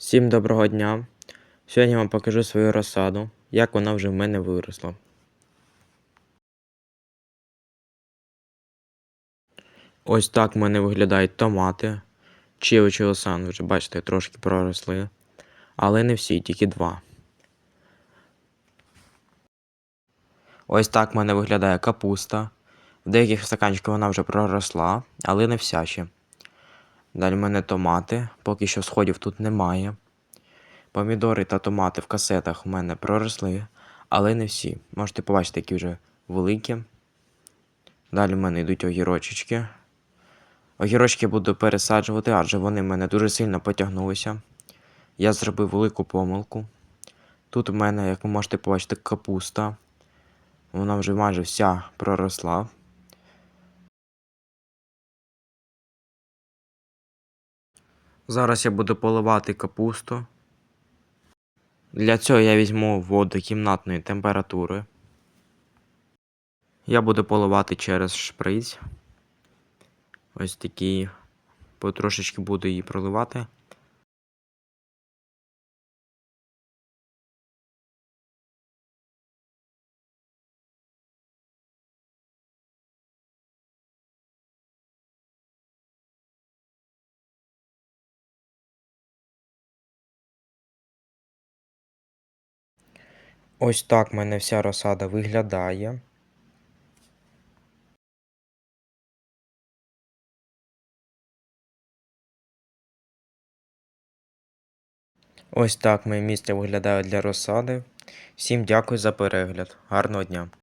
Всім доброго дня! Сьогодні я вам покажу свою розсаду, як вона вже в мене виросла. Ось так в мене виглядають томати. Чіо Чіосан, вже бачите, трошки проросли. Але не всі, тільки два. Ось так в мене виглядає капуста. В деяких стаканчиках вона вже проросла, але не вся ще. Далі в мене томати, поки що сходів тут немає. Помідори та томати в касетах у мене проросли, але не всі. Можете побачити, які вже великі. Далі в мене йдуть огірочечки. Огірочки буду пересаджувати, адже вони в мене дуже сильно потягнулися. Я зробив велику помилку. Тут у мене, як ви можете побачити, капуста. Вона вже майже вся проросла. Зараз я буду поливати капусту. Для цього я візьму воду кімнатної температури. Я буду поливати через шприць. Ось такий. Потрошечки буду її проливати. Ось так в мене вся розсада виглядає. Ось так моє місце виглядає для розсади. Всім дякую за перегляд. Гарного дня!